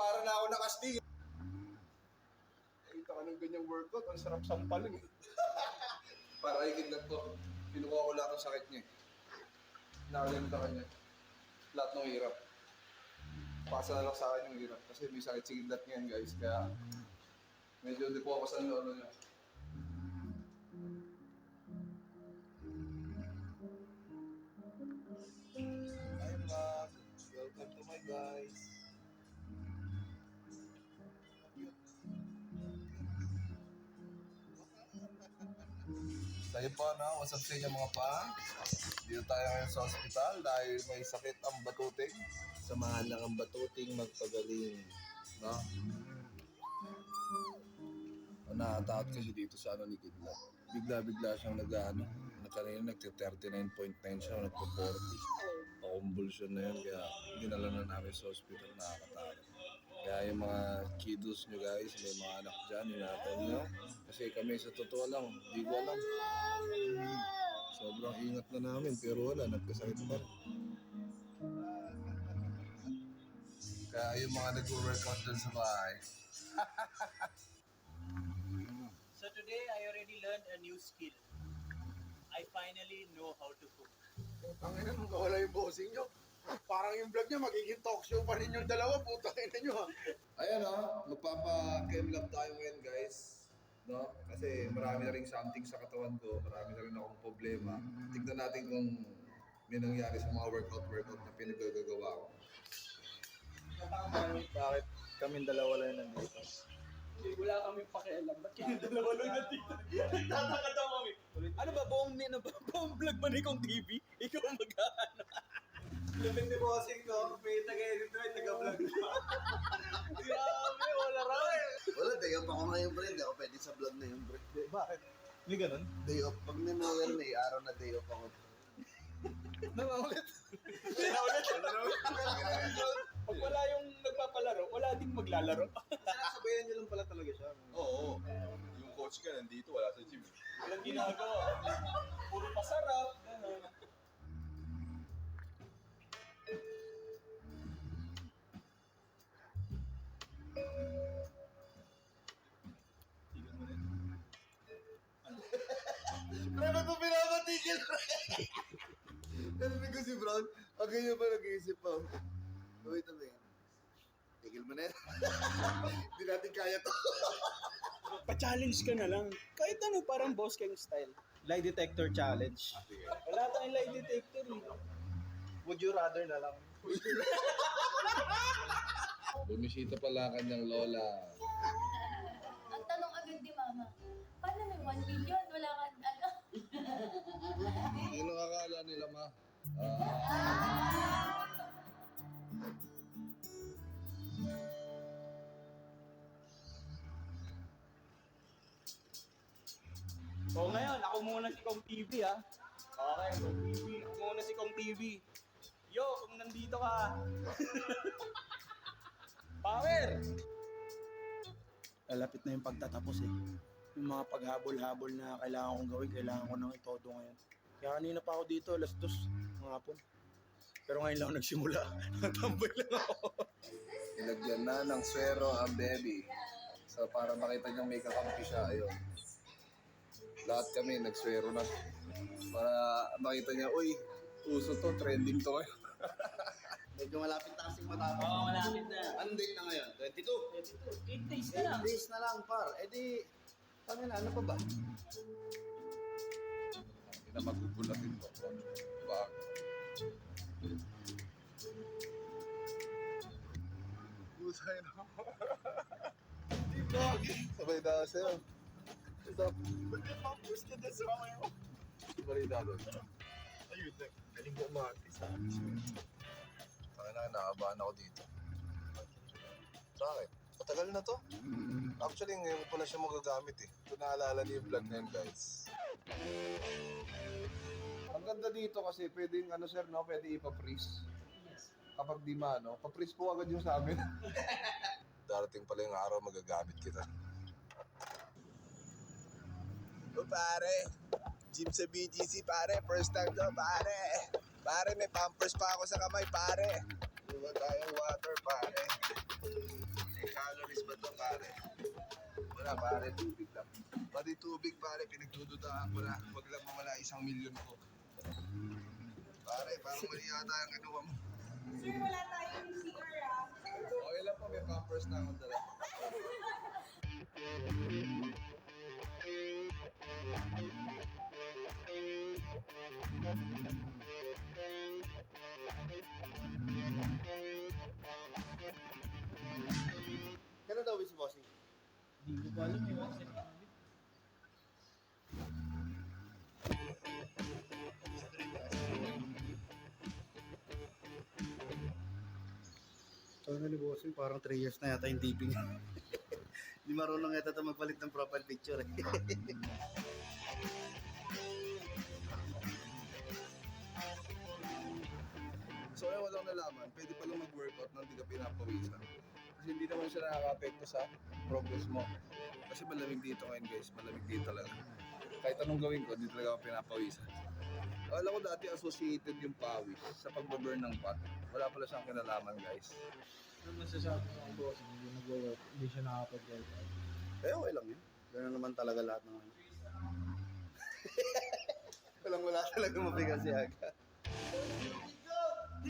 para na ako nakastig. Nakita ka ng ganyang workout, ang sarap sampalin eh. para kay kidlat ko, kinuha ko lahat ng sakit niya. Nakalimta ka niya. Lahat ng hirap. Pasa na lang sa akin yung hirap. Kasi may sakit si kidlat ngayon guys, kaya medyo hindi po ako sa ano niya. Hi Mac, welcome to my guys. Tayo po na, what's up sa inyo mga pa? Dito tayo ngayon sa ospital dahil may sakit ang batuting. Samahan lang ang batuting magpagaling. No? Nakatakot kasi dito sa ano ni Kidlat. Bigla-bigla siyang nag-ano. Kanina nagte-39.9 siya, nagpo-40. Pa-convulsion na yun, kaya dinala na namin sa hospital, nakakatakot. Kaya yung mga kiddos nyo guys, may mga anak dyan, ingatan nyo. Kasi kami sa totoo lang, di ko alam. Sobrang ingat na namin, pero wala, nagkasakit pa rin. Kaya yung mga nag-workout dun sa bahay, So today I already learned a new skill. I finally know how to cook. Ang ina kawala yung bossing nyo. Parang yung vlog niya, magiging talk show pa rin yung dalawa. Puta ina nyo ha. Ayan o, magpapa-chem lab tayo ngayon guys. No? Kasi marami na rin something sa katawan ko, marami na rin akong problema. Tignan natin kung may nangyari sa mga workout-workout na pinagagagawa ko. Bakit kaming dalawa lang nandito? Wala kami pakialam. Ba't kayo dalawa lang nandito? Tataka daw kami. Ano ba, buong, ano ba, buong vlog ba ni Kong TV? Ikaw ang mag-ano. Lumit ni bossing ko, may taga-edit mo, taga-vlog Grabe, wala raw. Wala, day off ako ngayon, pre. Hindi ako pwede sa vlog na yun, pre. Bakit? Hindi ganun? Day off. Pag ganun, may araw na day off ako. Namaulit. Pag wala yung nagpapalaro, wala ding maglalaro. Sabayan niyo lang pala talaga siya. Oo, yung coach ka nandito, wala sa gym. Walang ginagawa. Puro pasarap. Gano'n. Narinig ko si Brown. Ang ganyan pa nag-iisip pa. Wait a minute. Tigil mo na yan. Hindi natin kaya to. Pa-challenge ka na lang. Kahit ano, parang boss king style. Lie detector challenge. Wala tayong lie detector eh. Would you rather na lang? Bumisita pala kanyang lola. Ang tanong agad ni Mama, paano may 1 million? Wala kang ano? Ano akala nila ma? Ah, So ngayon, ako muna si Kong TV ha. Okay, Kong TV. Ako muna si Kong TV. Yo, kung nandito ka. Power! lalapit na yung pagtatapos eh. Yung mga paghabol-habol na kailangan kong gawin, kailangan ko nang itodo ngayon. Kaya kanina pa ako dito, alas dos hapon. Pero ngayon lang nagsimula. Natambay lang ako. Nilagyan na ng swero ang baby. So para makita niyong may kakampi siya, ayun. Lahat kami nagswero na. Para makita niya, uy, uso to, trending to ngayon. Medyo malapit na kasing matapos. Oo, malapit na. Anong date na ngayon? 22. 8 days na lang. 8 days na lang, par. Eh di, ano na, ano pa ba? Hindi na magugulatin to. Sa'yo. Stop. Tapos ka na sa mga mo. Balita doon. Ayun. Galing ko umatis ha. Kaya na, nakabahan ako dito. Bakit? Matagal na to. Actually, ngayon na siya magagamit eh. Ito naalala niyo yung vlog na yun, guys. Ang ganda dito kasi pwedeng ano sir, no? Pwede ipa-freeze. Kapag di ma, no? Pa-freeze po agad yung sa amin. Darating pala yung araw magagamit kita. O pare, gym sa BGC pare, first time daw pare. Pare, may pampers pa ako sa kamay pare. Diba tayong water, pare? pare. Wala pare, tubig lang. Pati tubig pare, pinagdududahan ko na. Huwag lang mawala isang milyon ko. Pare, parang mali yata ang ginawa mo. Sir, wala tayong CR ah. Okay lang po, may pampers na akong dala. Daw si bossing? Hindi ko pa alam eh. Sabi ni Bossing, parang 3 years na yata yung taping. Hindi marunong yata ito magpalit ng profile picture eh. So kaya walang nalaman, pwede palang mag-workout nang di ka pinapawisan. Kasi hindi naman siya nakaka-apekto sa progress mo. Kasi malamig dito ngayon guys, malamig dito talaga. Kahit anong gawin ko, hindi talaga ako pinapawisan. Akala ko dati associated yung pawis sa pagbaburn ng pot. Wala pala siyang kinalaman guys. Ano masasabi ko ang boss? Hindi nag-work. Hindi siya nakapag-workout. Eh, okay lang yun. Ganun naman talaga lahat ng ano. Walang wala talaga mabigat si Aga. Ano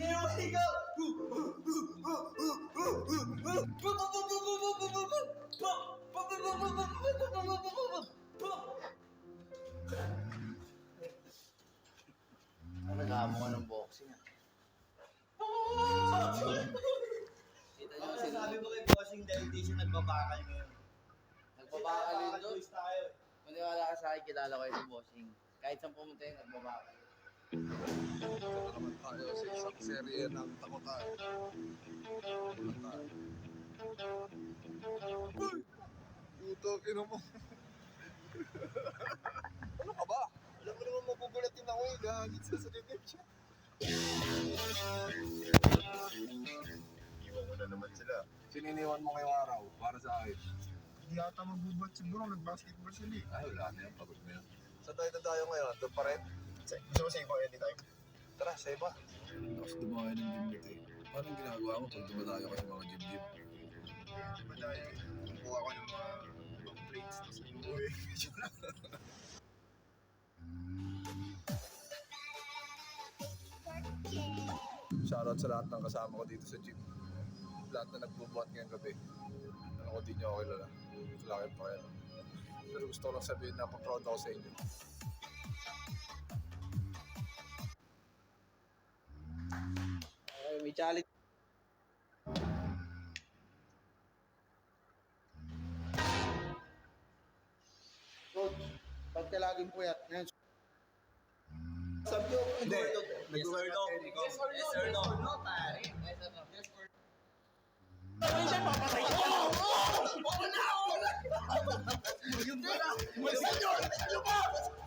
nag-aamo ka ng boxing ah? Sabi mo kay Bossing dahil di siya nagbabakal ngayon. Nagbabakal yun doon. Tuwis tayo. Maniwala ka sa akin, kilala ko yung bossing. Kahit saan pumunta yun, nagbabakal. Tayo sa isang serye ng takutan. Takutan. Uy! Puto, ino mo. ano ka ba? Alam mo naman magugulat din ako eh. Gagit sa salibib siya. Iwan mo na naman sila. Sininiwan mo ngayong araw para sa akin. Hindi yata magbubat siguro, nag-basketball sila eh. Ay, wala na yan. Pagod na yan. Saan tayo tayo ngayon? Doon pa rin? Gusto mo sa iba anytime? Tara, sa iba. Tapos dumayo ng gym dito eh. Paano ginagawa mo pag dumadayo ka sa mga gym-gym? Di ba dahil kumuha ko ng mga ibang plates, tapos inuwi. Shoutout sa lahat ng kasama ko dito sa gym. Lahat na nagbubuhat ngayong gabi. Ano ko di nyo ako kilala. Wala kayong pakialam. Pero gusto ko lang sabihin na pa-proud ako sa inyo. i-challenge. Coach, pagka laging puyat, ngayon. Sabi ko, hindi. Yes or no? Yes or no? Yes or no? Yes or no, pare. Yes or no? Yes or no? Sabi siya, papatay ko! Oo! Oo! Oo na! Oo na! Yun pala! Senyor! Ano ba?